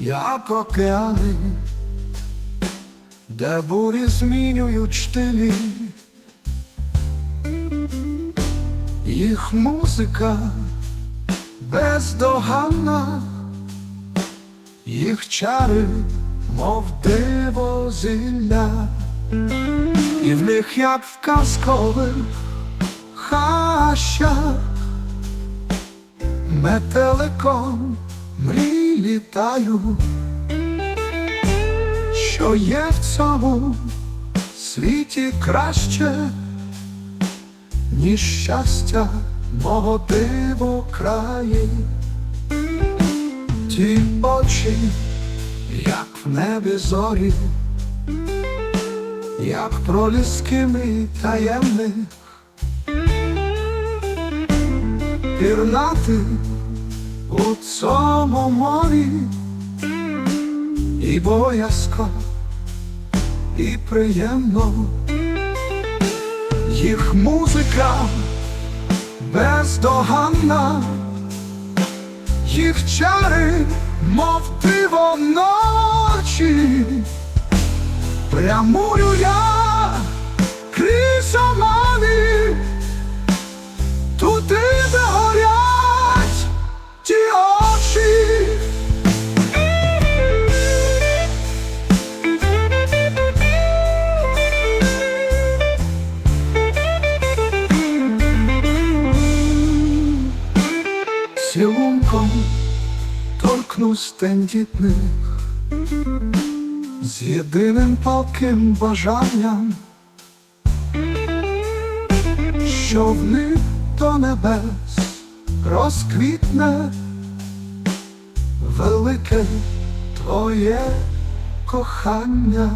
як океани, де бурі змінюють штилі, їх музика бездоганна, їх чари, мов диво зілля, і в них, як в казкових хащах, метеликом мрій літаю, що є в цьому світі краще, ніж щастя мого диво краї. Ті очі, як в небі зорі, як проліски мій таємних, пірнати у цьому морі, і боязко, і приємно, їх музика бездоганна, їх чари, мов диво ночі, прямую Цілунком торкнусь тендітних з єдиним палким бажанням, що в них до небес розквітне велике твоє кохання.